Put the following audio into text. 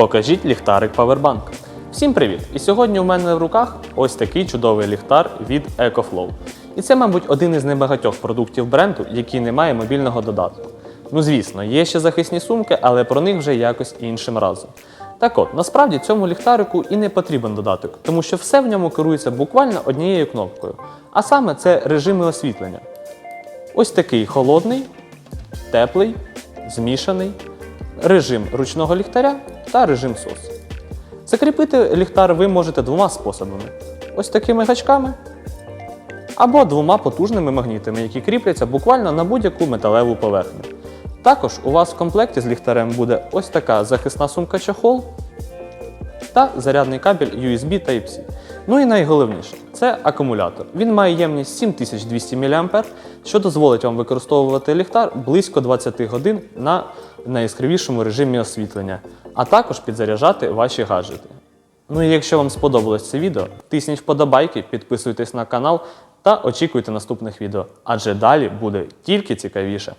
Покажіть ліхтарик Powerbank. Всім привіт! І сьогодні у мене в руках ось такий чудовий ліхтар від EcoFlow. І це, мабуть, один із небагатьох продуктів бренду, який не має мобільного додатку. Ну, звісно, є ще захисні сумки, але про них вже якось іншим разом. Так от, насправді цьому ліхтарику і не потрібен додаток, тому що все в ньому керується буквально однією кнопкою. А саме це режими освітлення. Ось такий холодний, теплий, змішаний, режим ручного ліхтаря та режим SOS. Закріпити ліхтар ви можете двома способами: ось такими гачками або двома потужними магнітами, які кріпляться буквально на будь-яку металеву поверхню. Також у вас в комплекті з ліхтарем буде ось така захисна сумка чохол та зарядний кабель USB Type-C. Ну і найголовніше це акумулятор. Він має ємність 7200 мА, що дозволить вам використовувати ліхтар близько 20 годин на найяскравішому режимі освітлення, а також підзаряджати ваші гаджети. Ну і якщо вам сподобалось це відео, тисніть вподобайки, підписуйтесь на канал та очікуйте наступних відео, адже далі буде тільки цікавіше.